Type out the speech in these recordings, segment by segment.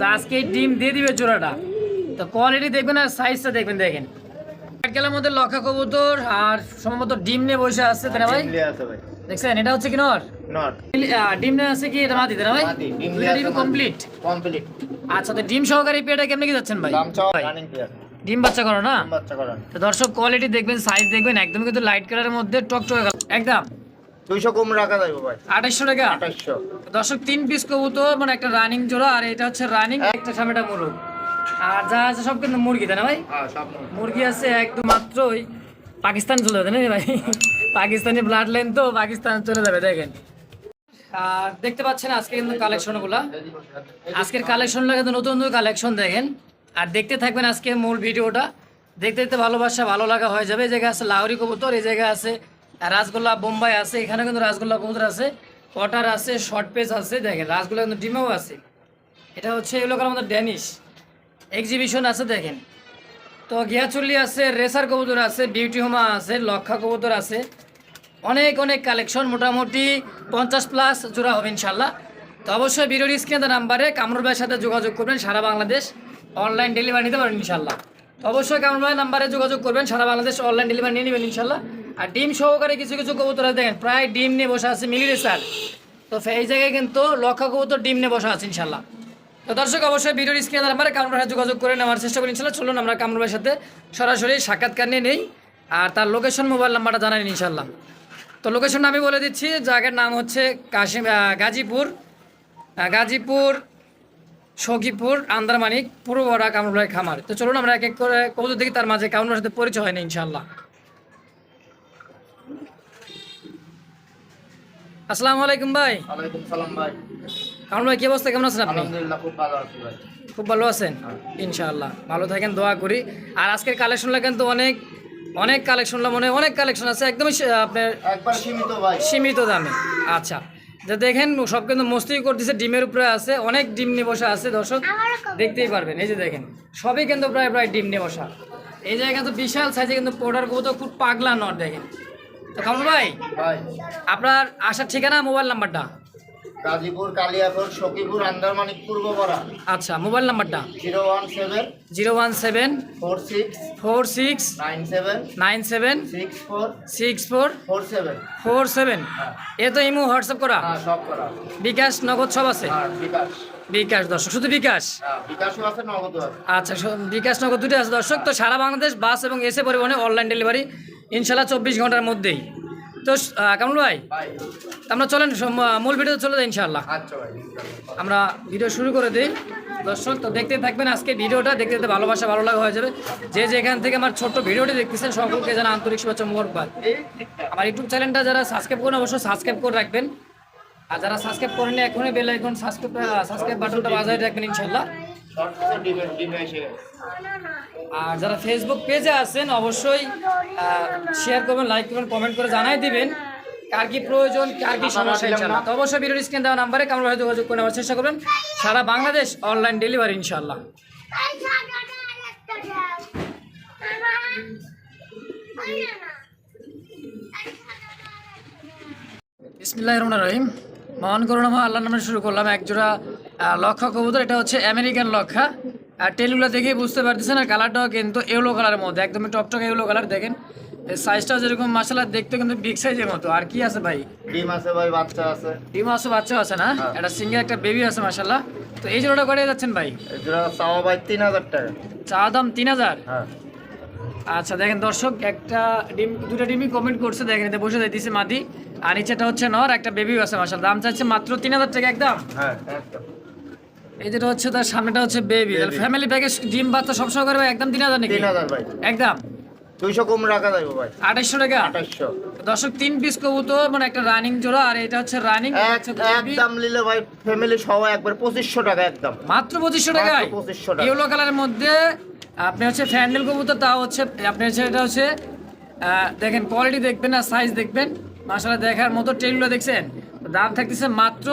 তো আজকে ডিম দিয়ে দিবে জোড়াটা তো কোয়ালিটি দেখবেন আর সাইজটা দেখবেন দেখেন। গেলের মধ্যে লক্ষা কবুতর আর সম্ভবত ডিম নিয়ে বসে আসছে তাই না ভাই? ডিমলে আছে ভাই। দেখছেন এটা হচ্ছে কি নর? ডিম নিয়ে আছে কি এটা মাটি তাই না ভাই? ডিম দুইটা নিয়ে ডিম আছে কমপ্লিট কমপ্লিট আচ্ছা তো ডিম সহকারে কেমনে কি যাচ্ছেন ভাই? ডিম বাচ্চা করো না? বাচ্চা করান। তো দর্শক কোয়ালিটি দেখবেন সাইজ দেখবেন একদম কিন্তু লাইট কালারের মধ্যে টকটকে গেল একদম। দুইশো কম রাখা যাবে ভাই। আঠাশশো টাকা? আঠাশশো দর্শক তিন পিস কবুতর মানে একটা রানিং জোড়া আর এটা হচ্ছে রানিং একটা সামনেটা মুরগ আর যা আছে সব কিন্তু মুরগি তাই না ভাই? মুরগি। আছে একদম মাত্র পাকিস্তান চলে যাবে না ভাই? পাকিস্তানি ব্লাড লাইন তো পাকিস্তান চলে যাবে দেখেন। আর দেখতে পাচ্ছেন আজকে কিন্তু কালেকশনগুলো আজকের কালেকশনটা কিন্তু নতুন নতুন কালেকশন দেখেন। আর দেখতে থাকবেন আজকে মূল ভিডিওটা। দেখতে দেখতে ভালোবাসা ভালো লাগা হয়ে যাবে। এই জায়গায় আছে লাহরি কবুতর এই জায়গায় আছে রাসগোল্লা বোম্বাই আছে, এখানে কিন্তু রাসগোল্লা কবুতর আছে, কটার আছে শর্ট পেজ আছে, দেখেন, রাসগোল্লা কিন্তু ডিমেও আছে। এটা হচ্ছে এগুলো আমাদের ড্যানিশ এক্সিবিশন আছে, দেখেন। তো গিয়াচুল্লি আছে, রেসার কবুতর আছে বিউটি হোমা আছে, লক্ষা কবুতর আছে। অনেক অনেক কালেকশন মোটামুটি পঞ্চাশ প্লাস জোড়া হবে ইনশাল্লাহ তো অবশ্যই ভিডিওর স্ক্রিনে নাম্বারে কামরুল ভাইয়ের সাথে যোগাযোগ করবেন, সারা বাংলাদেশ। অনলাইন ডেলিভারি নিতে পারেন ইনশাল্লাহ অবশ্যই কামরুল ভাইয়ের নাম্বারে যোগাযোগ করবেন, সারা বাংলাদেশ অনলাইন ডেলিভারি নিয়ে নেবেন ইনশাল্লাহ। আর ডিম সহকারে কিছু কিছু কবুতর দেখেন, প্রায় ডিম নিয়ে বসে আছে মিলি স্যার। তো এই জায়গায় কিন্তু লক্ষা কবুতর ডিম নিয়ে বসে আছে ইনশাল্লাহ। তো দর্শক, অবশ্যই ভিডিওর স্ক্রিনে নাম্বারে কামরুল ভাইয়ের যোগাযোগ করে নেওয়ার চেষ্টা করি ইনশাল্লাহ। চলুন, আমরা কামরুল ভাইয়ের সাথে সরাসরি সাক্ষাৎকার নিয়ে নেই। আর তার লোকেশন মোবাইল নাম্বারটা জানাই ইনশাল্লাহ। তো লোকেশনটা আমি বলে দিচ্ছি, জায়গার নাম হচ্ছে কাশিম গাজীপুর। গাজীপুর সখীপুর আন্দারমানিক পূর্ব বড়া কামরুল খামার। তো চলুন আমরা এক এক করে কবুতর দেখি তার মাঝে কামরুলের সাথে পরিচয় হয় না ইনশাল্লাহ আসসালামু আলাইকুম ভাই। ওয়ালাইকুম সালাম ভাই। কামরুল ভাই কি অবস্থা? কেমন আছেন আপনি? আলহামদুলিল্লাহ খুব ভালো আছি ভাই। খুব ভালো আছেন? ইনশাআল্লাহ ভালো থাকেন দোয়া করি। আর আজকের কালেকশনটা কিন্তু অনেক অনেক কালেকশন মনে অনেক কালেকশন আছে একদমই আপনার একবার সীমিত ভাই। সীমিত দামে। আচ্ছা যে দেখেন সব কিন্তু মস্তি করতেছে ডিমের উপরে আছে অনেক ডিম নিয়ে বসা আছে দর্শক দেখতেই পারবেন। এই যে দেখেন সবই কিন্তু প্রায় প্রায় ডিম নিয়ে বসা। এই জায়গায় তো বিশাল সাইজে কিন্তু পোডার কবুতর খুব পাগলা নট দেখেন। তো কামল ভাই ভাই। আপনার আসার ঠিকানা মোবাইল নাম্বারটা? গাজীপুর কালিয়াপুর সখীপুর আন্দারমানিক পূর্ব বড়া আচ্ছা মোবাইল নাম্বারটা? Zero one seven zero one seven four six four six nine seven nine seven six four six four four seven. Four seven. এ তো ইমো হোয়াটসঅ্যাপ করা? হ্যাঁ সব করা। বিকাশ নগদ সব আছে? বিকাশ। বিকাশ দর্শক শুধু বিকাশ? হ্যাঁ আচ্ছা বিকাশ নগদ দুটো আছে দর্শক। তো সারা বাংলাদেশ বাস এবং এসে পরিবহনে অনলাইন ডেলিভারি ইনশাল্লাহ চব্বিশ ঘণ্টার মধ্যেই। তো আহ, কামরুল ভাই? আমরা চলেন মূল ভিডিও চলে যাই ইনশাল্লাহ আচ্ছা আমরা ভিডিও শুরু করে দিই। দর্শক তো দেখতে থাকবেন আজকে ভিডিওটা দেখতে দেখতে ভালোবাসা ভালো লাগা হয়ে যাবে। যে যেখান থেকে আমার ছোট্ট ভিডিওটি দেখতেছেন সকলকে জানা আন্তরিক শুভেচ্ছা মোবারকবাদ। আমার ইউটিউব চ্যানেলটা যারা সাবস্ক্রাইব করেন অবশ্যই সাবস্ক্রাইব করে রাখবেন। আর যারা সাবস্ক্রাইব করেন এখনই বেল এখন সাবস্ক্রাইব সাবস্ক্রাইব বাটনটা বাজায় রাখবেন ইনশাল্লাহ আর যারা ফেসবুক পেজে আছেন অবশ্যই শেয়ার করবেন লাইক করবেন কমেন্ট করে জানাই দিবেন। কার কি প্রয়োজন কার কি সমস্যা ইনশাল্লাহ তো অবশ্যই ভিডিওর স্ক্রিন দেওয়া নাম্বারে কামড় ভাই যোগাযোগ করে নেওয়ার চেষ্টা করবেন। সারা বাংলাদেশ অনলাইন ডেলিভারি ইনশাল্লাহ বিসমিল্লাহ রহমান রহিম। মহান করুণা মহা আল্লাহ নামে শুরু করলাম। একজোড়া লক্ষা কবুতর এটা হচ্ছে আমেরিকান লক্ষা আর টেলগুলো দেখেই বুঝতে পারতেছেন আর কালারটাও কিন্তু ইয়েলো কালারের মধ্যে একদমই টকটক ইয়েলো কালার দেখেন। এই সাইজটাও যেরকম মাসালা দেখতে কিন্তু বিগ সাইজের মতো। আর কি আছে ভাই? ডিম আছে ভাই বাচ্চা আছে। ডিম আছে বাচ্চা আছে না? হ্যাঁ। একটা সিঙ্গেল একটা বেবি আছে মাসাল্লাহ তো এই জোড়াটা করে যাচ্ছেন ভাই? চাওয়া ভাই তিন হাজার টাকা। চা দাম তিন হাজার? হ্যাঁ। আচ্ছা দেখেন দর্শক একটা ডিম দুটা ডিমই কমেন্ট করছে দেখেন এতে বসে দিতেছে মাদি। আর নিচেটা হচ্ছে নর একটা বেবিও আছে মাসাল দাম চাইছে মাত্র তিন হাজার টাকা একদম? হ্যাঁ একদম। এই যেটা হচ্ছে তার সামনেটা হচ্ছে বেবি। ফ্যামিলি প্যাকেজ ডিম বাচ্চা সব সহ করবে একদম তিন হাজার নাকি? তিন হাজার ভাই। একদম? দুইশো কম রাখা যাবে ভাই। টাকা? আঠাশশো দর্শক তিন পিস কবুতর মানে একটা রানিং জোড়া আর এটা হচ্ছে রানিং একদম নিলে ভাই ফ্যামিলি সহ একবার পঁচিশশো টাকা একদম। মাত্র পঁচিশশো 2500 টাকা। ইয়েলো কালারের মধ্যে আপনি হচ্ছে ফ্যান্ডেল কবুতর তাও হচ্ছে আপনি হচ্ছে এটা হচ্ছে দেখেন কোয়ালিটি দেখবেন আর সাইজ দেখবেন। মাসালা দেখার মতো ট্রেনগুলো দেখছেন। দাম থাকতেছে মাত্র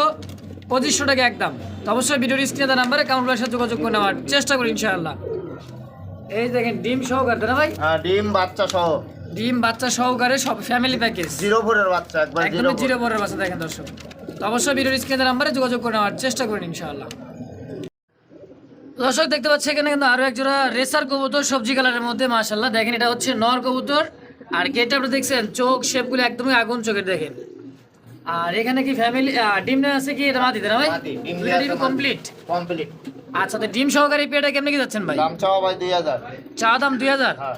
পঁচিশশো টাকা একদম। তো অবশ্যই ভিডিওর স্ক্রিনে নাম্বারে কাউন্টারের সাথে যোগাযোগ করে নেওয়ার চেষ্টা করি ইনশাআল্লাহ। এই দেখেন ডিম সহকারে না ভাই? হ্যাঁ ডিম বাচ্চা সহ। ডিম বাচ্চা সহকারে সব ফ্যামিলি প্যাকেজ জিরো ফোরের বাচ্চা একবার জিরো একদমই জিরো পরের বাচ্চা দেখেন দর্শক। তো অবশ্যই ভিডিওর স্ক্রিনে নাম্বারে যোগাযোগ করে নেওয়ার চেষ্টা করেন ইনশাআল্লাহ। দর্শক দেখতে পাচ্ছি এখানে কিন্তু আরও এক জোড়া রেসার কবুতর সবজি কালারের মধ্যে মাশাল্লাহ দেখেন এটা হচ্ছে নর কবুতর। আর গেটটা আপনি দেখছেন? চোখ শেপগুলো একদমই আগুন চোখের দেখেন। আর এখানে কি ফ্যামিলি ডিম না আছে কি? এটা মাটিতে না ভাই? ডিম কমপ্লিট কমপ্লিট আচ্ছা তো ডিম সহকারে পেয়াটা কেমনে কি যাচ্ছেন ভাই? দাম চাওয়া ভাই দুই হাজার। চা দাম দুই হাজার? হ্যাঁ।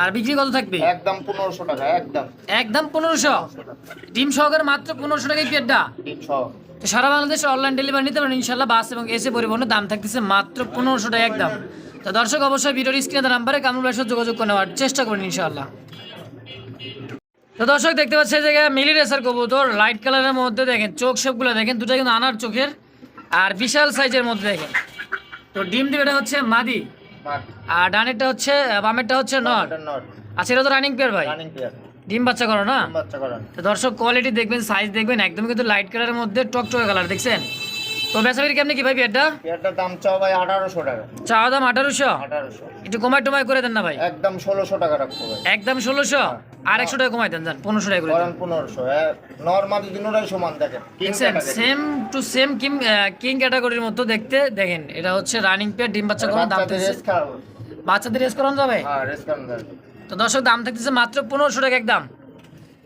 আর বিক্রি কত থাকবে? একদম পনেরোশো টাকা একদম। একদম পনেরোশো? ডিম সহকারে মাত্র পনেরোশো টাকায় পেয়ারটা? ডিম সহ। তো সারা বাংলাদেশে অনলাইন ডেলিভারি নিতে পারেন ইনশাল্লাহ বাস এবং এসে পরিবহনের দাম থাকতেছে মাত্র পনেরোশো টাকা একদম। তো দর্শক অবশ্যই ভিডিওর স্ক্রিনে নাম্বারে কামরুল ভাইয়ের সাথে যোগাযোগ করে নেওয়ার চেষ্টা করবেন ইনশাল্লাহ তো দর্শক দেখতে পাচ্ছি এই জায়গায় মিলি রেসার কবুতর লাইট কালারের মধ্যে দেখেন চোখ শেপগুলো দেখেন দুটা কিন্তু আনার চোখের আর বিশাল সাইজের মধ্যে দেখেন। তো ডিম দিবে এটা হচ্ছে মাদি আর ডানেরটা হচ্ছে বামেরটা হচ্ছে নট আচ্ছা এটা তো রানিং পেয়ার ভাই? ডিম বাচ্চা করো না? তো দর্শক কোয়ালিটি দেখবেন সাইজ দেখবেন একদম কিন্তু লাইট কালারের মধ্যে টকটকে কালার দেখছেন? তো বেচাবির কেমনি কি ভাই এটা পেয়ারটার দাম চাওয়া ভাই আঠারোশো টাকা। চাওয়া দাম আঠারোশো? আঠারোশো। একটু কমাই টমাই করে দেন না ভাই। একদম ষোলোশো টাকা রাখব ভাই। একদম ষোলোশো? আর একশো টাকা কমাই দেন যান পনেরোশো টাকা করে দেন। নর্মাল সমান দেখেন। কিং দেখছেন? Same to same king king ক্যাটাগরির মতো দেখতে দেখেন এটা হচ্ছে রানিং পেয়ার ডিম বাচ্চা করার দাম বাচ্চাদের রেস করানো যাবে? হ্যাঁ। তো দর্শক দাম থাকতেছে মাত্র পনেরোশো টাকা একদম।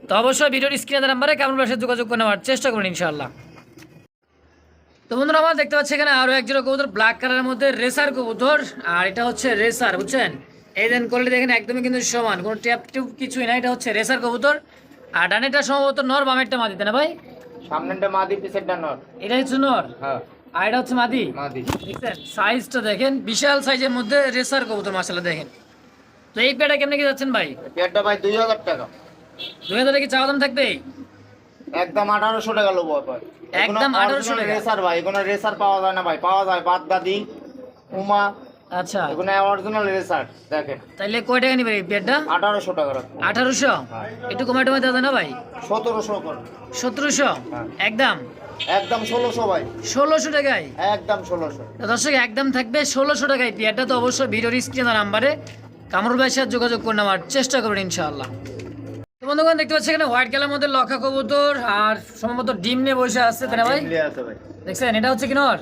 তো অবশ্যই ভিডিওর স্ক্রিনে নাম্বারে কেমন যোগাযোগ করে নেওয়ার চেষ্টা করুন ইনশাল্লাহ তো বন্ধুরা আমার দেখতে পাচ্ছি এখানে আরও এক জোড়া কবুতর ব্ল্যাক কালারের মধ্যে রেসার কবুতর আর এটা হচ্ছে রেসার বুঝছেন? এই দেন কোয়ালিটি দেখেন একদমই কিন্তু সমান কোনো ট্যাপ টিউব কিছুই না এটা হচ্ছে রেসার কবুতর। আর ডানেটা সম্ভবত নর বামেরটা মাদিতে না ভাই? সামনেটা মাদি পিছেরটা নট এটা হচ্ছে নর? হ্যাঁ। আর এটা হচ্ছে মাদি? মাদি। দেখছেন সাইজটা দেখেন বিশাল সাইজের মধ্যে রেসার কবুতর মাসালা দেখেন। তো এই পেটা কেমনে কি যাচ্ছেন ভাই? পেয়ারটা ভাই দুই হাজার টাকা। দুই হাজার কি চাওয়া দাম থাকবে একদম আঠারোশো টাকা লোবো ভাই একদম 1800 টাকা। রেসার ভাই কোনো রেসার পাওয়া যায় না ভাই পাওয়া যায় বাদগাদি উমা আচ্ছা। এগুলো অরিজিনাল রেসার দেখেন। তাইলে কয় টাকা নিবে হ্যাঁ। একটু না ভাই? করে। হ্যাঁ। একদম? একদম ষোলোশো ভাই। টাকায়? একদম দর্শক একদম থাকবে ষোলোশো টাকায়। পেয়ারটা তো অবশ্যই ভিডিওর নাম্বারে কামরুল ভাইয়ের সাথে যোগাযোগ করে নেওয়ার চেষ্টা করবেন ইনশাআল্লাহ। তো বন্ধুগণ দেখতে পাচ্ছি এখানে হোয়াইট কালার মধ্যে লক্ষা কবুতর আর সম্ভবত ডিম নিয়ে বসে আছে তাই না ভাই? দেখছেন এটা হচ্ছে কি নর?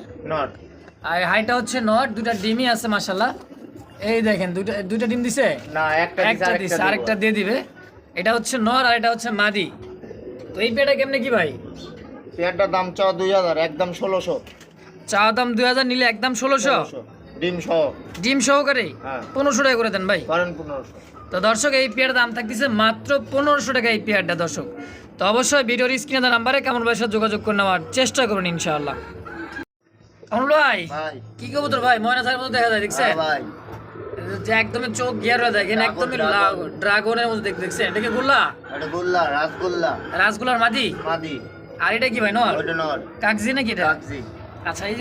আর হাইটা হচ্ছে নর দুটা ডিমই আছে মাসাল্লাহ এই দেখেন দুইটা দুইটা ডিম দিছে? না একটা একটা দিছে আরেকটা দিয়ে দিবে। এটা হচ্ছে নর আর এটা হচ্ছে মাদি। তো এই পেয়ারটা কেমনে কি ভাই? পেয়ারটার দাম চাও দুই হাজার একদম ষোলোশো। চা দাম দুই হাজার নিলে একদম ষোলোশো? ডিম সহ। ডিম সহকারে হ্যাঁ। পনেরোশো টাকা করে দেন ভাই। পনেরোশো। তো দর্শক এই পেয়ার দাম থাকতেছে মাত্র পনেরোশো টাকা এই পেয়ারটা দর্শক। তো অবশ্যই ভিডিওর স্ক্রিনে দেওয়া নাম্বারে কেমন ভাইয়ের সাথে যোগাযোগ করে নেওয়ার চেষ্টা করুন ইনশাআল্লাহ। কামরুল ভাই কি কবুতর ভাই? ময়না মতো দেখা যায় দেখছেন? হ্যাঁ যে একদমই চোখ গিয়ার হয়ে দেখেন একদমই ড্রাগনের মতো দেখতে দেখছেন। এটা কি গোল্লা? এটা গোল্লা রাসগোল্লা। মাদি? মাদি। আর এটা কি ভাই নর? কাগজি নাকি এটা? কাগজি আচ্ছা এই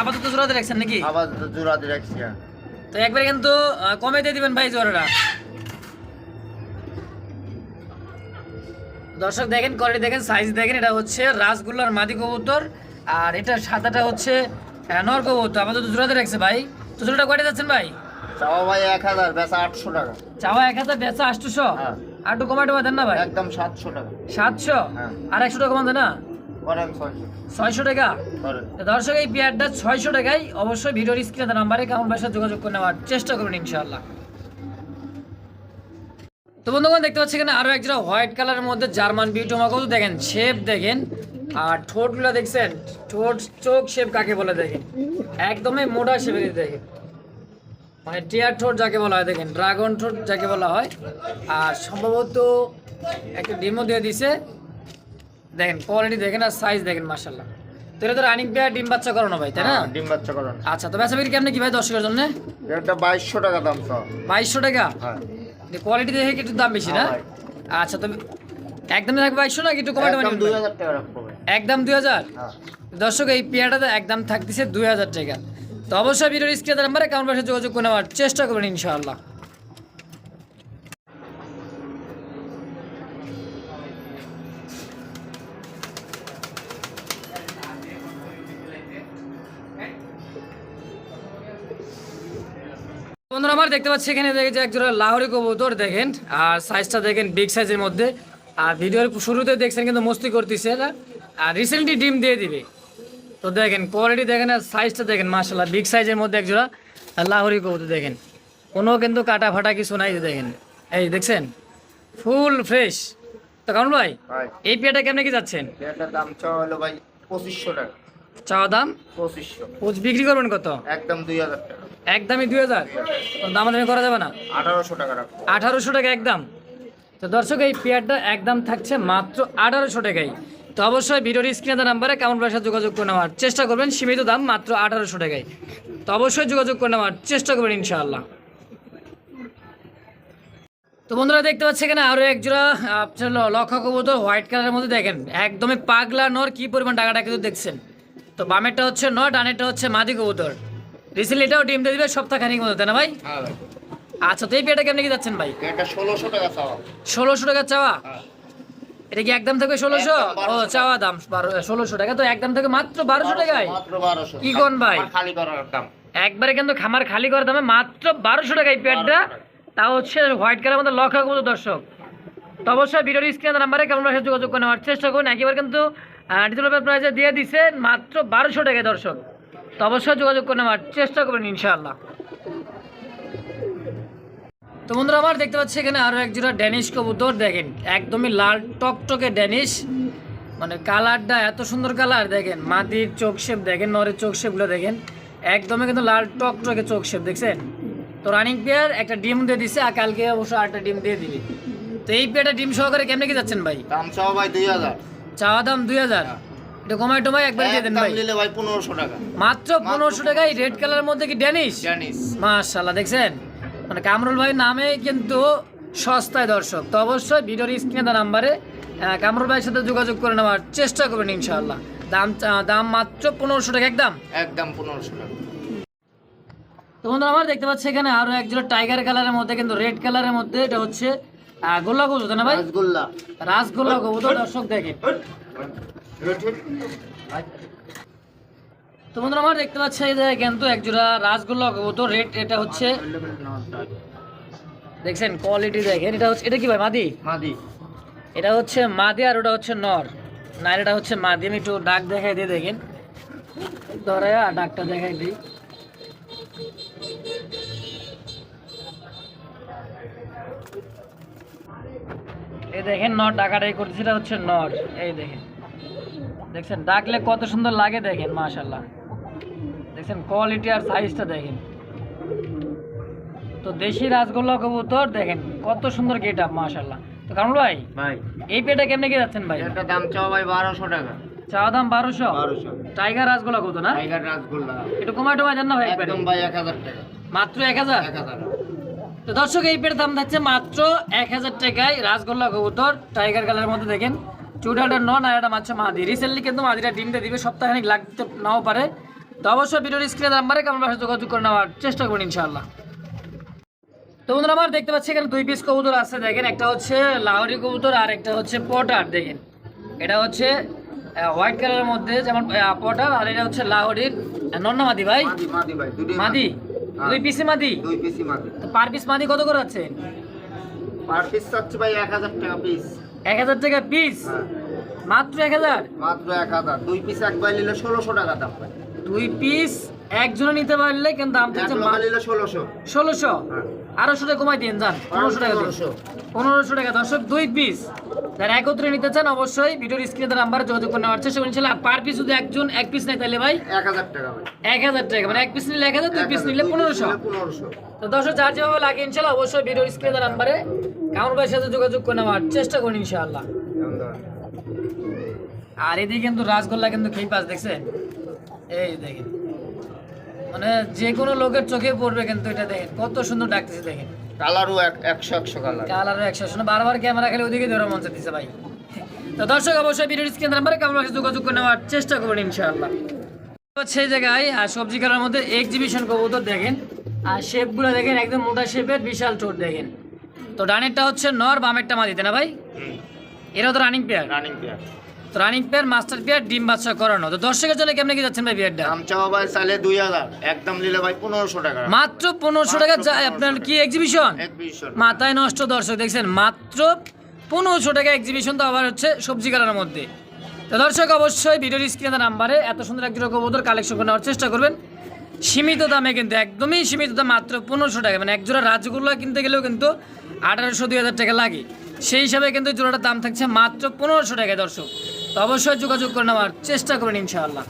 আপাতত জোড়াতে রাখছেন নাকি? আবার জোড়া দিয়ে রাখছি হ্যাঁ। তো একবার কিন্তু কমে দিয়ে দিবেন ভাই জোড়াটা। দর্শক দেখেন কোয়ালিটি দেখেন সাইজ দেখেন এটা হচ্ছে রাসগোল্লার মাদি কবুতর আর এটা সাদাটা হচ্ছে নর কবুতর। আপাতত জোড়াতে রাখছে ভাই তো জোড়াটা কয়টা যাচ্ছেন ভাই? চাও ভাই এক হাজার বেচা আটশো টাকা। চাওয়া এক হাজার বেচা আটশোশো? হ্যাঁ। আর একটু কমাই টমাই দেন না ভাই। একদম সাতশো টাকা। সাতশো? হ্যাঁ। আর একশো টাকা কমান দেন না? ছয়শো। টাকা? দর্শক এই পেয়ারটা ছয়শো টাকায় অবশ্যই ভিডিওর স্ক্রিনে নাম্বারে কেমন ভাষা যোগাযোগ করে নেওয়ার চেষ্টা করুন ইনশাআল্লাহ। তো বন্ধুগণ দেখতে পাচ্ছি এখানে আরও একটা হোয়াইট কালারের মধ্যে জার্মান বিউটোমা কত? দেখেন শেপ দেখেন। আর ঠোঁটগুলো দেখছেন? ঠোঁট চোখ শেপ কাকে বলে দেখেন? একদমই মোটা শেপের দেখেন। মানে টিয়ার ঠোঁট যাকে বলা হয় দেখেন ড্রাগন ঠোঁট যাকে বলা হয়। আর সম্ভবত একটা ডিমও দিয়ে দিছে। দেখেন কোয়ালিটি দেখেন আর সাইজ দেখেন মার্শাল্লাহ তো এটা তো রানিং পেয়ার ডিম বাচ্চা করানো ভাই তাই না? হ্যাঁ, ডিম বাচ্চা করেন। আচ্ছা তো বেচা বিক্রি কেমনে কি ভাই দর্শকের জন্য? এটা বাইশশো টাকা দাম বাইশশো টাকা? হ্যাঁ। কোয়ালিটি দেখে একটু দাম বেশি না? হ্যাঁ আচ্ছা তুমি একদমই থাকবে বাইশশো নাকি একটু কমে একদম দুই হাজার টাকা একদম দুই হাজার? হ্যাঁ। দর্শক এই পেয়ারটাতে একদম থাকতেছে দুই হাজার টাকা। তো অবশ্যই ভিডিওর স্ক্রিনে নাম্বারে কেমন পাশে যোগাযোগ করে নেওয়ার চেষ্টা করবেন ইনশাআল্লাহ। বন্ধুরা আমার দেখতে পাচ্ছি এখানে দেখে যে একজোড়া লাহোরি কবুতর দেখেন আর সাইজটা দেখেন বিগ সাইজের মধ্যে। আর ভিডিওর শুরুতে দেখছেন কিন্তু মস্তি করতেছে আর রিসেন্টলি ডিম দিয়ে দিবে। তো দেখেন কোয়ালিটি দেখেন আর সাইজটা দেখেন মাশাল্লাহ বিগ সাইজের মধ্যে এক জোড়া আর লাহোরি কবুতর দেখেন। কোনো কিন্তু কাটা ফাটা কিছু নাই দেখেন। এই দেখছেন ফুল ফ্রেশ তো কারণ ভাই এই পেয়াটা কেমনে কি যাচ্ছেন? দাম চাওয়া হলো ভাই পঁচিশশো টাকা। চাওয়া দাম? পঁচিশশো। বিক্রি করবেন কত? একদম দুই হাজার টাকা। একদমই দুই হাজার। দাম দামি করা যাবে না। আঠারোশো টাকা রাখব। আঠারোশো টাকা একদম। তো দর্শক এই পেয়ারটা একদম থাকছে মাত্র আঠারোশো টাকায়। তো অবশ্যই ভিডিওর স্ক্রিনে নাম্বারে কেমন পয়সা যোগাযোগ করে নেওয়ার চেষ্টা করবেন সীমিত দাম মাত্র আঠারোশো টাকায়। তো অবশ্যই যোগাযোগ করে নেওয়ার চেষ্টা করবেন ইনশাআল্লাহ। তো বন্ধুরা দেখতে পাচ্ছি এখানে আরও এক জোড়া আপনার লক্ষ্য কবুতর হোয়াইট কালারের মধ্যে দেখেন একদমই পাগলা নর কি পরিমাণ টাকাটা কিন্তু দেখছেন। তো বামেরটা হচ্ছে নর ডানেরটা হচ্ছে মাদি কবুতর। রিসেন্টলি এটাও ডিম দিয়ে দিবে সপ্তাহখানিক মতো তাই না ভাই? হ্যাঁ আচ্ছা তো এই পেয়ারটা কেমনি কি যাচ্ছেন ভাই? এটা ষোলোশো টাকা চাওয়া। ষোলোশো টাকা চাওয়া? হ্যাঁ। এটা কি একদম থেকে ষোলোশো? ও চাওয়া দাম ষোলোশো টাকা। তো একদম থেকে মাত্র বারোশো টাকায়? কি কোন ভাই? খালি করার দাম। একবারে কিন্তু খামার খালি করে দামে মাত্র বারোশো টাকা এই প্যাডটা 1200 তা হচ্ছে হোয়াইট কালার মধ্যে লক্ষ কত দর্শক। তো অবশ্যই ভিডিওর স্ক্রিনের নাম্বারে কেমন যোগাযোগ করে নেওয়ার চেষ্টা করুন। একেবারে কিন্তু ডিজিটাল প্রাইসে দিয়ে দিছে মাত্র বারোশো টাকায় দর্শক। তো অবশ্যই যোগাযোগ করে নেওয়ার চেষ্টা করবেন ইনশাআল্লাহ। তো বন্ধুরা আমার দেখতে পাচ্ছি এখানে আরও এক জোড়া ড্যানিশ কবুতর। দেখেন একদমই লাল টকটকে ড্যানিশ। মানে কালারটা এত সুন্দর কালার দেখেন মাটির চোখ শেপ দেখেন নরের চোখ শেপগুলো দেখেন। একদমই কিন্তু লাল টকটকে চোখ শেপ দেখছেন? তো রানিং পেয়ার একটা ডিম দিয়ে দিছে আর কালকে অবশ্য আরেকটা ডিম দিয়ে দিবি। তো এই পেয়ারটা ডিম সহকারে কেমনে কি যাচ্ছেন ভাই? দাম চাওয়া ভাই দুই হাজার। চাওয়া দাম দুই হাজার। এটা কমাই টমাই একবার দিয়ে দেন ভাই। নিলে ভাই পনেরোশো টাকা। মাত্র পনেরোশো টাকায় রেড কালারের মধ্যে কি ড্যানিশ জানিস মাশাল্লাহ দেখছেন? মানে কামরুল ভাই নামে কিন্তু সস্তায় দর্শক। তো অবশ্যই ভিডিওর স্ক্রিনে দেওয়া নাম্বারে কামরুল ভাইয়ের সাথে যোগাযোগ করে নেওয়ার চেষ্টা করবেন ইনশাআল্লাহ। দাম দাম মাত্র পনেরোশো টাকা একদম? একদম পনেরোশো টাকা। তো বন্ধুরা আমার দেখতে পাচ্ছি এখানে আরও একজোড়া টাইগার কালারের মধ্যে কিন্তু রেড কালারের মধ্যে এটা হচ্ছে গোল্লা কবুতর না ভাই? রসগোল্লা। রাসগোল্লা কবুতর দর্শক দেখেন। তো বন্ধুরা আমার দেখতে পাচ্ছি এই যে কিন্তু একজোড়া রাসগোল্লা কবুতর রেট এটা হচ্ছে দেখছেন কোয়ালিটি দেখেন। এটা হচ্ছে এটা কি ভাই মাদি? মাদি। এটা হচ্ছে মাদি আর ওটা হচ্ছে নর। নার এটা হচ্ছে মাদি। আমি একটু ডাক দেখাই দিয়ে দেখেন। ধরে আর ডাকটা দেখাই দিই। এই দেখেন নর ডাকাটাই করতেছে এটা হচ্ছে নর। এই দেখেন। দেখছেন ডাকলে কত সুন্দর লাগে দেখেন মাশাল্লাহ দেখছেন কোয়ালিটি আর সাইজটা দেখেন। তো দেশি রাজগোল্লা কবুতর দেখেন কত সুন্দর গেট আপ মাশাল্লাহ তো কামরুল ভাই ভাই। এই পেটা কেমনে কি যাচ্ছেন ভাই? এটা দাম চাওয়া ভাই বারোশো টাকা। চাওয়া দাম বারোশো? বারোশো। টাইগার রাজগোল্লা কত না? টাইগার একটু কমায় টমায় দেন না ভাই একদম ভাই এক হাজার টাকা। মাত্র এক হাজার? এক হাজার। তো দর্শক এই পেটের দাম থাকছে মাত্র এক হাজার টাকায় রাজগোল্লা কবুতর টাইগার কালারের মধ্যে দেখেন। চুডালটা নন আর একটা মাছ মাদি রিসেন্টলি কিন্তু মাদিটা ডিমটা দিবে সপ্তাহখানিক লাগতে নাও পারে। তো অবশ্যই ভিডিওর স্ক্রিনে নাম্বারে ভাষা যোগাযোগ করে নেওয়ার চেষ্টা করুন ইনশাআল্লাহ। তো বন্ধুরা আমার দেখতে পাচ্ছি এখানে দুই পিস কবুতর আছে দেখেন। একটা হচ্ছে লাহোরি কবুতর আর একটা হচ্ছে পটার দেখেন। এটা হচ্ছে হোয়াইট কালারের মধ্যে যেমন পটার আর এটা হচ্ছে লাহোরির নন্না মাদি ভাই? মাদি মাদি ভাই মাদি। হ্যাঁ। দুই পিসি মাদি? দুই পিসি মাদি। তো পার পিস মাদি কত করে আছে? পার পিস চাচ্ছি ভাই এক হাজার টাকা পিস এক হাজার টাকা পিস হ্যাঁ। মাত্র এক হাজার? মাত্র এক হাজার। দুই পিস একবার নিলে ষোলোশো টাকা দাম দুই পিস একজনে নিতে পারলে কিন্তু দাম থাকছে নিলে ষোলোশো। ষোলোশো? হ্যাঁ। আড়াইশো টাকা কমাই দিন যান। পনেরোশো টাকা পনেরোশো টাকা। দর্শক দুই পিস যারা একত্রে নিতে চান অবশ্যই ভিডিওর স্ক্রিনে নাম্বারে যোগাযোগ করে নেওয়ার চেষ্টা করুন। পার পিস যদি একজন এক পিস নেয় তাহলে ভাই এক হাজার টাকা এক হাজার টাকা। মানে এক পিস নিলে এক হাজার দুই পিস নিলে পনেরোশো। পনেরোশো। তো দর্শক যার যেভাবে লাগে ইনশাল্লাহ অবশ্যই ভিডিওর স্ক্রিনে নাম্বারে কামর ভাইয়ের সাথে যোগাযোগ করে নেওয়ার চেষ্টা করুন ইনশাআল্লাহ। আর এদিকে কিন্তু রাসগোল্লা কিন্তু খেয়ে পাস দেখছেন এই দেখেন। মানে যে কোনো লোকের চোখে পড়বে কিন্তু এটা দেখেন কত সুন্দর ডাকতেছে দেখেন। কালারও এক একশো একশো কালার। কালার একশো শুনে বারবার ক্যামেরা খেলে ওদিকে ধরে মঞ্চে দিছে ভাই। তো দর্শক অবশ্যই ভিডিওর স্ক্রিন নাম্বারে কেমন ভাবে যোগাযোগ করে নেওয়ার চেষ্টা করবেন ইনশাআল্লাহ। সেই জায়গায় আর সবজি কালার মধ্যে এক্সিবিশন কবুতর দেখেন। আর শেপগুলো দেখেন একদম মোটা শেপের বিশাল চোট দেখেন। তো ডানেরটা হচ্ছে নর বামেরটা মা দিতে না ভাই? এরাও তো রানিং পেয়ার রানিং পেয়ার তো রানিং পেয়ার মাস্টার পেয়ার ডিম বাচ্চা করানো। তো দর্শকের জন্য কেমনে কি যাচ্ছেন ভাই পেয়ারটা দাম চাওয়া ভাই চাইলে দুই হাজার। একদম নিলে ভাই পনেরোশো টাকা। মাত্র পনেরোশো টাকা আপনার কি এক্সিবিশন মাথায় নষ্ট দর্শক দেখছেন? মাত্র পনেরোশো টাকা এক্সিবিশন তো আবার হচ্ছে সবজি কালারের মধ্যে। তো তো দর্শক অবশ্যই ভিডিওর স্ক্রিনে নাম্বারে এত সুন্দর একজন কবুতর কালেকশন করে নেওয়ার চেষ্টা করবেন। সীমিত দামে কিন্তু একদমই সীমিত দাম মাত্র পনেরোশো টাকা। মানে একজোড়া রাজগুলো কিনতে গেলেও কিন্তু আঠারোশো দুই হাজার টাকা লাগে। সেই হিসাবে কিন্তু জোড়াটার দাম থাকছে মাত্র পনেরোশো টাকা দর্শক। তো অবশ্যই যোগাযোগ করে নেওয়ার চেষ্টা করবেন ইনশাআল্লাহ।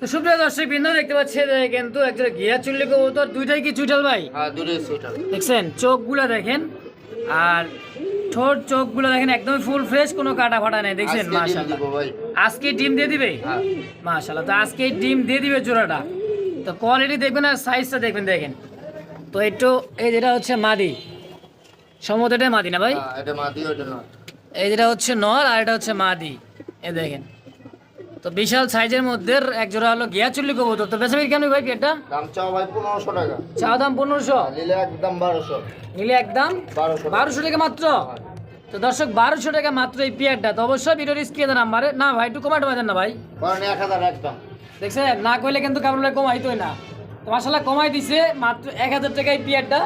তো সুপ্রিয় দর্শক বিন্দু দেখতে পাচ্ছি কিন্তু গিয়া চুল্লি কবুতর দুইটাই কি চুইটাল ভাই? হ্যাঁ দেখছেন চোখগুলো দেখেন আর ঠোঁট চোখগুলো দেখেন একদম ফুল ফ্রেশ কোনো কাটা ফাটা নেই দেখছেন? মাশাআল্লাহ। আজকে ডিম দিয়ে দিবে? হ্যাঁ। মাশাআল্লাহ তো আজকে ডিম দিয়ে দিবে জোড়াটা তো কোয়ালিটি দেখবেন আর সাইজটা দেখবেন দেখেন। তো একটু এই যেটা হচ্ছে মাদি। সম্ভবত এটা মাদি না ভাই? এটা ওটা এই যেটা হচ্ছে নর আর এটা হচ্ছে মাদি। এ দেখেন। তো বিশাল সাইজের মধ্যে এক জোড়া হলো গিয়া চুল্লি কবুতর। তো বেসা কেন ভাই এটা? দাম চাও ভাই পনেরোশো টাকা। চা দাম পনেরোশো? নিলে একদম বারোশো। নিলে একদম বারোশো বারোশো টাকা মাত্র? তো দর্শক বারোশো টাকা মাত্র এই পিয়ারটা। তো অবশ্যই ভিডিওর স্ক্রিনে নাম্বারে না ভাই একটু কমাটো বাজেন না ভাই। এক হাজার একদম। দেখছেন না কইলে কিন্তু কামড় কমাইতোই না। তো মাসাল্লাহ কমাই দিছে মাত্র এক হাজার টাকা এই পিয়ারটা।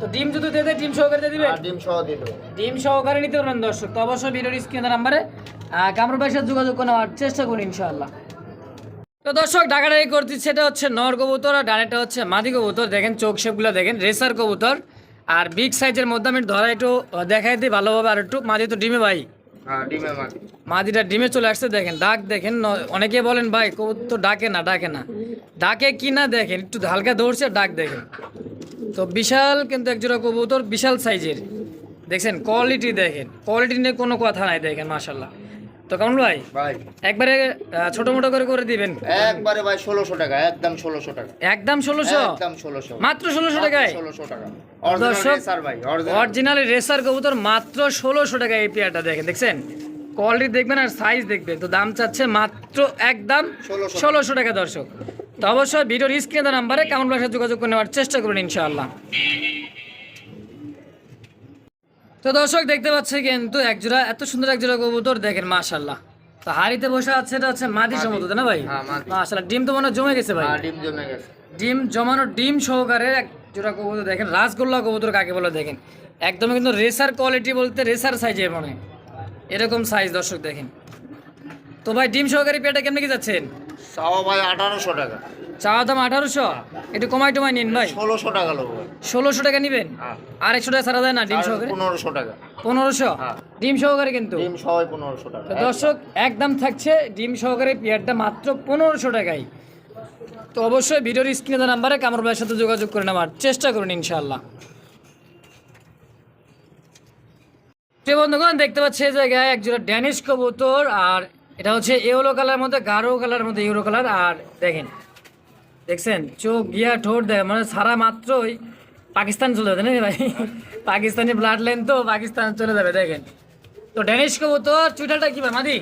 তো ডিম যদি দিয়ে দেয় ডিম সহকারে দিয়ে দিবে? ডিম সহ দিল ডিম সহকারে নিতে পারবেন দর্শক। তো অবশ্যই ভিডিওর স্ক্রিনে নাম্বারে কামরুল ভাইয়ের সাথে যোগাযোগ নেওয়ার চেষ্টা করুন ইনশাআল্লাহ। তো দর্শক ডাকাডাকি করছি সেটা হচ্ছে নর কবুতর আর ডানেটা হচ্ছে মাদি কবুতর। দেখেন চোখ শেপগুলো দেখেন রেসার কবুতর। আর বিগ সাইজের মধ্যে আমি ধরা একটু দেখাই দিই ভালোভাবে আর একটু মাদি তো ডিমে ভাই। হ্যাঁ মাদিটা ডিমে চলে আসছে, দেখেন, ডাক দেখেন অনেকে বলেন, ভাই, কবুতর ডাকে না ডাকে না। ডাকে কি না দেখেন, একটু হালকা দৌড়ছে, ডাক দেখেন। তো বিশাল কিন্তু একজোড়া কবুতর, বিশাল সাইজের। দেখছেন কোয়ালিটি দেখেন কোয়ালিটি নিয়ে কোনো কথা নাই, দেখেন মাশাল্লাহ তো কেমন ভাই ভাই। একবারে ছোট মোটো করে করে দিবেন। একবারে ভাই ষোলোশো টাকা একদম ষোলোশো টাকা। একদম ষোলোশো? একদম ষোলোশো। মাত্র ষোলোশো টাকায়? ষোলোশো টাকা। অরিজিনাল রেসার কবুতর মাত্র ষোলোশো টাকা এই পেয়ারটা দেখেন দেখছেন? কোয়ালিটি দেখবেন আর সাইজ দেখবেন তো দাম চাচ্ছে মাত্র একদম ষোলোশো টাকা। দর্শক। তো অবশ্যই ভিডিওর স্ক্রিনে নাম্বারে কেমন যোগাযোগ করে নেওয়ার চেষ্টা করুন ইনশাআল্লাহ। তো দর্শক দেখতে পাচ্ছে কিন্তু একজোড়া এত সুন্দর একজোড়া কবুতর দেখেন মাশাল্লাহ তো হাড়িতে বসে আছে এটা হচ্ছে মাদি সম্ভবত না ভাই? হ্যাঁ, মাশাল্লাহ ডিম তো মনে জমে গেছে ভাই? ডিম জমে গেছে। ডিম জমানো ডিম সহকারে এক জোড়া কবুতর দেখেন রাসগোল্লা কবুতর কাকে বলে দেখেন। একদমই কিন্তু রেসার কোয়ালিটি বলতে রেসার সাইজের মনে হয়। এরকম সাইজ দর্শক দেখেন। তো ভাই ডিম সহকারী পেটা কেমনে কি যাচ্ছেন ভাই আঠারোশো টাকা। চাওয়া দাম আঠারোশো? একটু কমাই টমাই নিন ভাই। ষোলোশো টাকা লোক ষোলোশো টাকা নিবেন? হ্যাঁ। আর একশো টাকা ছাড়া দেয় না ডিম সহকারে? পনেরোশো টাকা। পনেরোশো? হ্যাঁ। ডিম সহকারে কিন্তু? ডিম সবাই পনেরোশো টাকা। দর্শক একদম থাকছে ডিম সহকারে পেয়ারটা মাত্র পনেরোশো টাকায়। তো অবশ্যই ভিডিওর স্ক্রিনে দেওয়া নাম্বারে কামর ভাইয়ের সাথে যোগাযোগ করে নেওয়ার চেষ্টা করুন ইনশাআল্লাহ। তো বন্ধুগণ দেখতে পাচ্ছি এই জায়গায় একজোড়া ড্যানিশ কবুতর আর এটা হচ্ছে ইয়েলো কালার মধ্যে গাঢ় কালার মধ্যে ইউরো কালার আর দেখেন দেখছেন? চোখ গিয়া ঠোঁট দেয় মানে সারা মাত্রই পাকিস্তান চলে যাবে না ভাই? পাকিস্তানি ব্লাড লাইন তো পাকিস্তান চলে যাবে দেখেন। তো ড্যানিশ কবুতর চুইটালটা কি ভাই মাদি?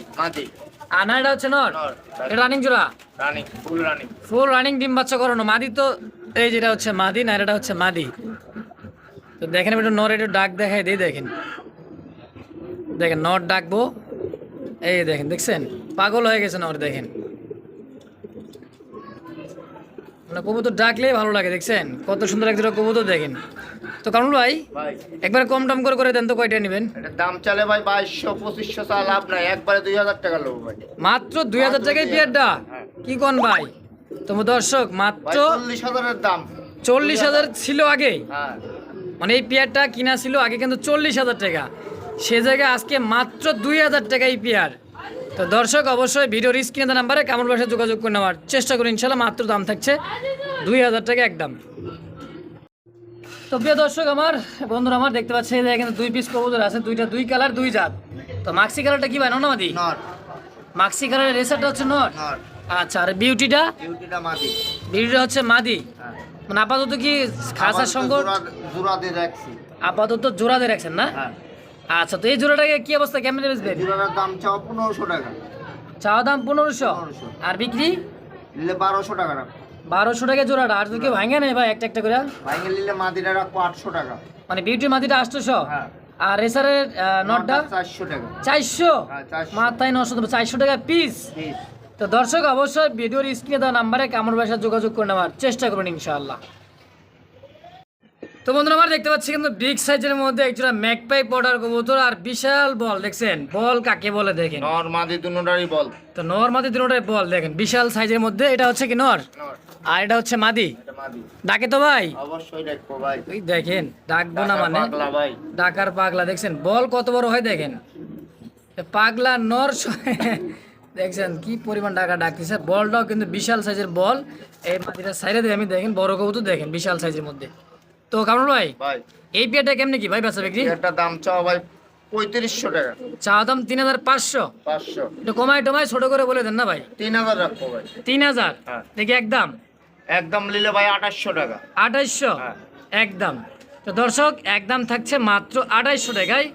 না এটা হচ্ছে নর। এটা রানিং জোড়া? Running full running full running ডিম বাচ্চা করানো। মাদি তো এই যেটা হচ্ছে মাদি না এটা হচ্ছে মাদি। তো দেখেন একটু নর একটু ডাক দেখাই দিই দেখেন। দেখেন নর ডাকবো। এই দেখেন দেখছেন? পাগল হয়ে গেছে নর দেখেন। মানে কবুতর ডাকলেই ভালো লাগে দেখছেন? কত সুন্দর এক কবুতর দেখেন। তো কারণ ভাই ভাই। একবার কম টম করে করে দেন তো কয়টা নেবেন? দাম চালে ভাই বাইশশো পঁচিশশো চা লাভ নাই একবারে দুই হাজার টাকা লোক ভাই। মাত্র দুই হাজার টাকায় পিয়ারটা হ্যাঁ। কি কোন ভাই? তোমার দর্শক মাত্র চল্লিশ হাজারের দাম। চল্লিশ হাজার। ছিল আগে। হ্যাঁ। মানে এই পেয়ারটা কিনা ছিল আগে কিন্তু চল্লিশ হাজার টাকা। সে জায়গায় আজকে মাত্র দুই হাজার টাকা এই পেয়ার। তো দর্শক অবশ্যই ভিডিওর স্ক্রিনে নাম্বারে কেমন ভাষায় যোগাযোগ করে নেওয়ার চেষ্টা করুন ইনশাল্লাহ মাত্র দাম থাকছে দুই হাজার টাকা একদম। তো প্রিয় দর্শক আমার বন্ধুরা আমার দেখতে পাচ্ছি যে এখানে দুই পিস কবুতর আছে দুইটা দুই কালার দুই জাত। তো মাক্সি কালারটা কি ভাই ননামাদি মাক্সি কালারের রেসারটা হচ্ছে নর? আচ্ছা আর বিউটিটা ডিউটিটা মাটি বিউটিটা হচ্ছে মাদি। হ্যাঁ। মানে আপাতত কি খাসার সঙ্গে জোড়া দিয়ে রাখছি। আপাতত জোড়া দিয়ে রাখছেন না? হ্যাঁ। আচ্ছা তো এই জোড়াটাকে কি অবস্থা? কেমন বেচবেন? জোড়াটার দাম চাও পনেরোশো টাকা। চাওয়া দাম পনেরোশো? আর বিক্রি? নিলে বারোশো টাকা বারোশো টাকা জোড়াটা। আর যদি কেউ ভাঙে নেই ভাই একটা একটা করে? ভাইঙ্গে নিলে মাটিটা রাখব আটশো টাকা। মানে বিউটি মাটিটা আটশোশো? হ্যাঁ। আর রেসারের নটটা? চারশো টাকা। চারশো? হ্যাঁ মাথায় নশো চারশো টাকা পিস তো দর্শক অবশ্যই ভিডিওর স্ক্রিনে দেওয়া নাম্বারে কামড় বাসার যোগাযোগ করে নেওয়ার চেষ্টা করবেন ইনশাআল্লাহ। তো বন্ধুরা আমার দেখতে পাচ্ছি কিন্তু বিগ সাইজের মধ্যে একটা ম্যাকপাই পডার কবুতর আর বিশাল বল দেখছেন? বল কাকে বলে দেখেন? নর মাদি দুটারই বল। তো নর মাদি দুটোটাই বল দেখেন বিশাল সাইজের মধ্যে। এটা হচ্ছে কি নর? আর এটা হচ্ছে মাদি? ডাকে তো ভাই? অবশ্যই দেখব ভাই। ওই দেখেন ডাকবো না মানে। পাগলা ভাই। ডাকার পাগলা দেখছেন? বল কত বড় হয় দেখেন? পাগলা নর দেখছেন কি পরিমাণ ডাকা ডাকতেছে। বলটাও কিন্তু বিশাল সাইজের বল। এই মাটিটা সাইডে দিয়ে আমি দেখেন বড় কবুতর দেখেন বিশাল সাইজের মধ্যে। তো কামরুল ভাই ভাই। এই পেয়ারটা কেমনে কি? ভাই বেচা বিক্রি? একটা দাম চাও ভাই পঁয়ত্রিশশো টাকা। চা দাম তিন হাজার পাঁচশো। পাঁচশো। একটু কমায় টমায় ছোট করে বলে দেন না ভাই? তিন হাজার রাখব ভাই। তিন হাজার? হ্যাঁ। দেখি একদম একদম নিলে ভাই আঠাশশো টাকা। আঠাইশশো হ্যাঁ। একদম তো দর্শক একদম থাকছে মাত্র আঠাইশশো টাকায়।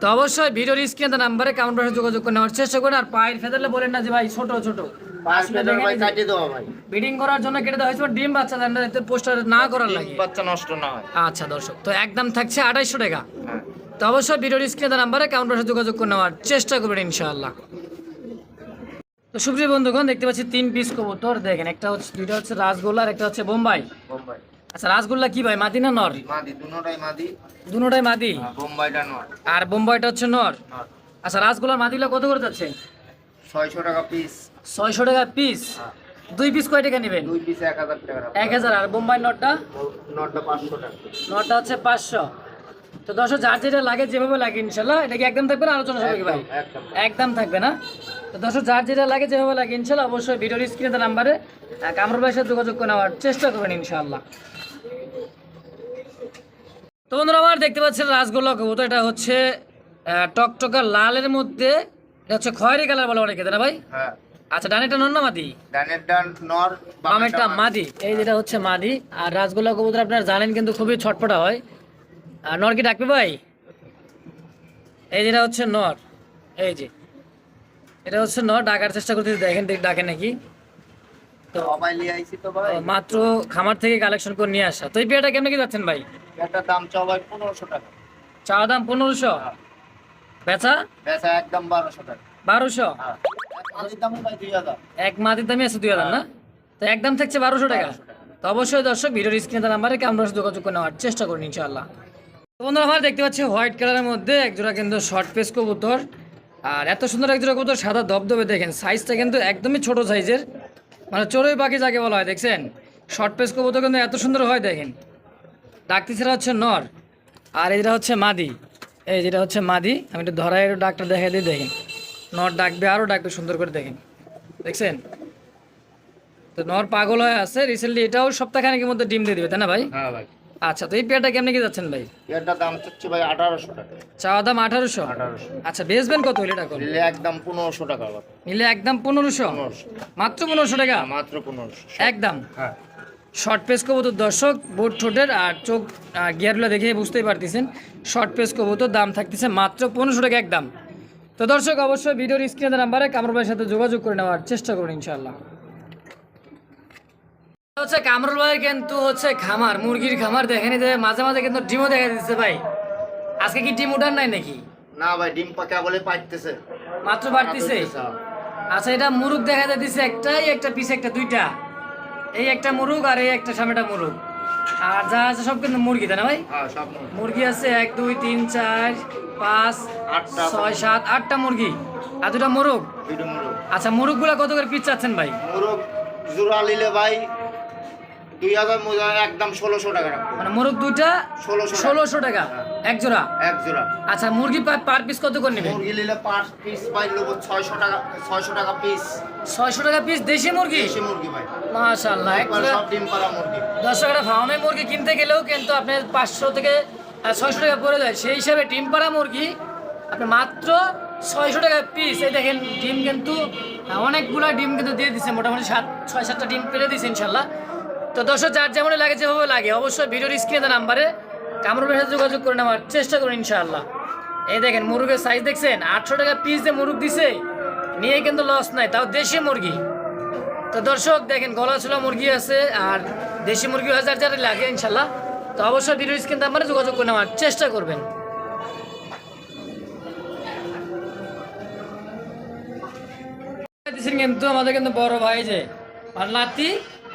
তো অবশ্যই ভিডিওর স্ক্রিনে নাম্বারে কাউন্টারে যোগাযোগ করে নেওয়ার চেষ্টা করেন। আর পায়ের ফেদালে বলেন না যে ভাই ছোট ছোট। ব্রিডিং করার জন্য কেটে দেওয়া হয়েছে ডিম বাচ্চা দেন না পোস্টার না করার লাগে। বাচ্চা নষ্ট না হয়। আচ্ছা দর্শক তো একদম থাকছে আঠাইশশো টাকা। তো অবশ্যই ভিডিওর স্ক্রিনে নাম্বারে কাউন্টারে যোগাযোগ করে নেওয়ার চেষ্টা করবেন ইনশাআল্লাহ। তো সুপ্রিয় বন্ধুগণ দেখতে পাচ্ছি তিন পিস কবুতর। দেখেন একটা হচ্ছে দুইটা হচ্ছে রাসগোল্লা আর একটা হচ্ছে বোম্বাই। বোম্বাই। আচ্ছা রাসগোল্লা কি ভাই মাদি না নর? মাদি দুটাই মাদি। দুটোটাই মাদি? আর বোম্বাইটা নর। আর বোম্বাইটা হচ্ছে নর? আচ্ছা রাসগোল্লার মাদিগুলো কত করে যাচ্ছে? ছয়শো টাকা পিস ছয়শো টাকা পিস দুই পিস কয় টাকা নেবেন? দুই পিস এক হাজার টাকা। এক হাজার আর বোম্বাই নটটা নটটা পাঁচশো টাকা। নটটা হচ্ছে পাঁচশো। তো দশ যার যেটা লাগে যেভাবে লাগে ইনশাল্লাহ এটা কি একদম থাকবে না আলোচনা কি ভাই? একদম একদম থাকবে। না? তো দশ যার যেটা লাগে যেভাবে লাগে ইনশাল্লাহ অবশ্যই ভিডিওর স্ক্রিনে নাম্বারে কামরুল ভাইয়ের সাথে যোগাযোগ করে নেওয়ার চেষ্টা করবেন ইনশাল্লাহ। তো বন্ধুরা আমার দেখতে পাচ্ছেন রাসগোল্লা কবুতর। এটা হচ্ছে টকটকা লালের মধ্যে এটা হচ্ছে খয়েরি কালার বলে অনেকে তাই না ভাই? হ্যাঁ। আচ্ছা ডানেরটা নন না মাদি? ডানের ডান নর বামেরটা মাদি। এই যেটা হচ্ছে মাদি। আর রাসগোল্লা কবুতর আপনারা জানেন কিন্তু খুবই ছটপটা হয়। আর নর কি ডাকবে ভাই? এই যেটা হচ্ছে নর। এই যে। এটা হচ্ছে নর ডাকার চেষ্টা করতে দেখেন দেখ ডাকে নাকি। তো নিয়ে আইছি তো ভাই। মাত্র খামার থেকে কালেকশন করে নিয়ে আসা। তো এই কেমনে কি যাচ্ছেন ভাই? দাম চাও ভাই পনেরোশো টাকা। চা দাম পনেরোশো? বেচা? বেচা একদম বারোশো টাকা। বারোশো? হ্যাঁ। মাদির দাম ভাই দুই হাজার। এক মাটির দামই আছে দুই হাজার না? তো একদম থাকছে বারোশো টাকা। তো অবশ্যই দর্শক ভিডিওর স্ক্রিনে নাম্বারে আমরা যোগাযোগ করে নেওয়ার চেষ্টা করুন ইনশাআল্লাহ। তো বন্ধুরা আমরা দেখতে পাচ্ছি হোয়াইট কালারের মধ্যে একজোড়া কিন্তু শর্ট পেস কবুতর। আর এত সুন্দর একজোড়া কবুতর সাদা দবদবে দেখেন। সাইজটা কিন্তু একদমই ছোট সাইজের মানে চড়ুই পাখি যাকে বলা হয়, দেখছেন? শর্ট পেস কবুতর কিন্তু এত সুন্দর হয়, দেখেন। ডাকতে ছাড়া হচ্ছে নর, আর এটা হচ্ছে মাদি। এই যেটা হচ্ছে মাদি, আমি একটু ধরাই একটু ডাকটা দেখাই দিই, দেখেন। নর ডাকবে আরও ডাকবে, সুন্দর করে দেখেন। দেখছেন? তো নর পাগল হয়ে আছে রিসেন্টলি এটাও সপ্তাহখানেকের মধ্যে ডিম দিয়ে দেবে, তাই না ভাই? হ্যাঁ ভাই। আচ্ছা তো এই পেয়ারটা কেমনি কি যাচ্ছেন ভাই? এটার দাম চাচ্ছি ভাই আঠারোশো টাকা। চাওয়া দাম আঠারোশো? আঠারোশো। আচ্ছা বেচবেন কত হলে এটা করুন নিলে একদম পনেরোশো টাকা নিলে একদম পনেরোশো? মাত্র পনেরোশো টাকা? মাত্র পনেরোশো। একদম? হ্যাঁ। শর্ট পেস কবুতর দর্শক বোট ঠোঁটের আর চোখ গিয়ারগুলো দেখে বুঝতেই পারতেছেন শর্ট পেস কবুতর দাম থাকতেছে মাত্র পনেরোশো টাকা একদম। তো দর্শক অবশ্যই ভিডিওর স্ক্রিনের নাম্বারে কামরুল ভাইয়ের সাথে যোগাযোগ করে নেওয়ার চেষ্টা করুন ইনশাল্লাহ হচ্ছে কামরুল ভাই কিন্তু হচ্ছে খামার মুরগির খামার দেখেনি যে মাঝে মাঝে কিন্তু ডিমও দেখা দিচ্ছে ভাই। আজকে কি ডিম উঠার নাই নাকি? না ভাই ডিম পাকা বলে পাইতেছে। মাত্র বাড়তিছে আচ্ছা এটা মুরুগ দেখা যাচ্ছে একটাই একটা পিস একটা দুইটা। এই একটা মুরুগ আর এই একটা সামনেটা মুরুগ আর যা আছে সব কিন্তু মুরগি তাই না ভাই? হ্যাঁ মুরগি। আছে এক দুই তিন চার পাঁচ ছয় সাত আটটা মুরগি। আর দুটা মুরগ দুটো মুরগ আচ্ছা মুরগগুলা কত করে পিস চাচ্ছেন ভাই? মুরগ জোড়া নিলে ভাই দুই হাজার মোজা একদম ষোলোশো টাকা রাখব। মানে মুরগ দুইটা ষোলোশো ষোলোশো টাকা। এক জোড়া? এক জোড়া। আচ্ছা মুরগি পার পিস কত করে মুরগি নিলে পাঁচ পিস ভাই নেব ছয়শো টাকা ছয়শো টাকা পিস ছয়শো টাকা পিস দেশি মুরগি? দেশি মুরগি ভাই। মাশাল্লাহ ডিম পাড়া মুরগি। দর্শকরা ফার্মে মুরগি কিনতে গেলেও কিন্তু আপনার পাঁচশো থেকে ছয়শো টাকা পড়ে যায়। সেই হিসাবে ডিম পাড়া মুরগি আপনি মাত্র ছয়শো টাকা পিস এই দেখেন ডিম কিন্তু অনেকগুলো ডিম কিন্তু দিয়ে দিচ্ছে মোটামুটি সাত ছয় সাতটা ডিম পেরে দিচ্ছে ইনশাল্লাহ তো দর্শক, যার যেমন লাগে, যেভাবে লাগে, অবশ্যই ভিডিওর স্ক্রিনে নাম্বারে কামরুলের সাথে যোগাযোগ করে নেওয়ার চেষ্টা করুন, ইনশাআল্লাহ। এই দেখেন, মুরগের সাইজ দেখছেন? আটশো টাকা পিস দিয়ে মুরগ দিছে, নিয়ে কিন্তু লস নাই, তাও দেশি মুরগি। তো দর্শক, দেখেন গলা ছোলা মুরগি আছে, আর দেশি মুরগি হাজার যারা লাগে ইনশাল্লাহ তো অবশ্যই ভিডিও স্ক্রিন নাম্বারে যোগাযোগ করে নেওয়ার চেষ্টা করবেন। কিন্তু আমাদের কিন্তু বড় ভাই যে, আর নাতি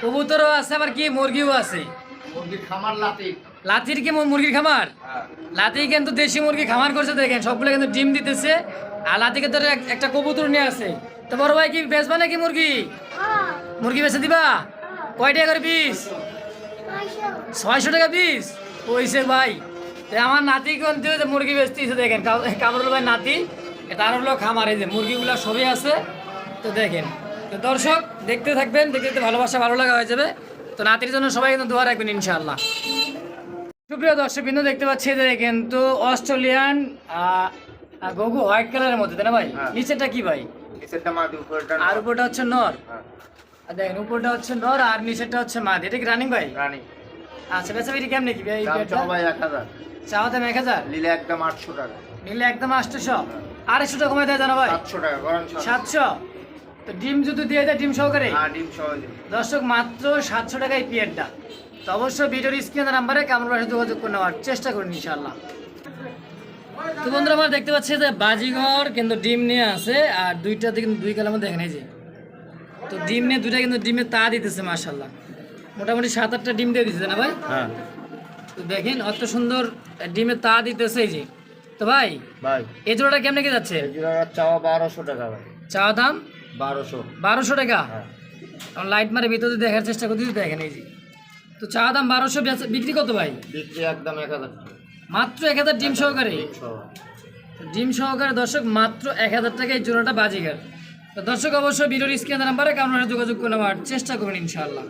কবুতরও আছে আবার কি? মুরগিও আছে। মুরগি খামার লাতি লাতির কি মুরগির খামার? লাতি কিন্তু দেশি মুরগি খামার করছে দেখেন সবগুলো কিন্তু ডিম দিতেছে। আর লাতিকে ধরে এক- একটা কবুতর নিয়ে আছে তো বড় ভাই কি বেচবা নাকি মুরগি? মুরগি বেচে দিবা? কয় টাকা করে পিস? ছয়শো। টাকা পিস? ওইসে ভাই। আমার নাতি কিন্তু মুরগি বেচতেছে দেখেন কামরুল ভাই নাতি তার হলো খামার এই যে মুরগিগুলা সবই আছে। তো দেখেন তো দর্শক দেখতে থাকবেন দেখতে দেখতে ভালোবাসা ভালো লাগা হয়ে যাবে। তো নাতির জন্য সবাই কিন্তু দোয়া রাখবেন ইনশাআল্লাহ। সুপ্রিয় দর্শক বিন্দু দেখতে পাচ্ছি যে কিন্তু অস্ট্রেলিয়ান গগু হোয়াইট কালারের মধ্যে তাই না ভাই? হ্যাঁ। নিচেরটা কি ভাই? আর উপরটা হচ্ছে নর। হ্যাঁ, আর দেখেন উপরটা হচ্ছে নর আর নিচেরটা হচ্ছে মাদি এটা কি রানিং ভাই? রানী। আচ্ছা বেচা বিক্রি কেমন কি ভাই এক হাজার। চাওয়া দাম এক হাজার? নিলে একদম আটশো টাকা। নিলে একদম আটশোশো আড়াইশো টাকা কমে দেয় জানো ভাই? সাতশো টাকা সাতশো। তো ডিম যদি দিয়ে দেয় ডিম সহকারে? হ্যাঁ ডিম সহজে দর্শক মাত্র সাতশো টাকায় পিয়ারটা। তো অবশ্যই ভিডিওর স্ক্রিনের নাম্বারে সাথে যোগাযোগ করে নেওয়ার চেষ্টা করুন ইনশাল্লাহ তো বন্ধুরা আমরা দেখতে পাচ্ছি যে বাজিঘর কিন্তু ডিম নিয়ে আছে আর দুইটাতে কিন্তু দুই কালার মধ্যে দেখেন এই যে। তো ডিম নিয়ে দুইটা কিন্তু ডিমে তা দিতেছে মাশাল্লাহ মোটামুটি সাত আটটা ডিম দিয়ে দিতেছে না ভাই? হ্যাঁ। তো দেখেন অত সুন্দর ডিমে তা দিতেছে এই যে। তো ভাই ভাই। এই জোড়াটা কেমনে কি যাচ্ছে? চাওয়া বারোশো টাকা ভাই। চা দাম? বারোশো। বারোশো টাকা? হ্যাঁ। কারণ লাইট মারে ভিতরে দেখার চেষ্টা করতে দেখেন এই যে। তো চা দাম বারোশো বিক্রি কত ভাই? বিক্রি একদম এক হাজার মাত্র এক হাজার ডিম সহকারে? ডিম সহকারে দর্শক মাত্র এক হাজার টাকা এই জোড়াটা বাজিঘাট। দর্শক অবশ্যই ভিডিওর স্ক্রিনের নাম্বারে কারণ যোগাযোগ করে নেওয়ার চেষ্টা করবেন ইনশাআল্লাহ।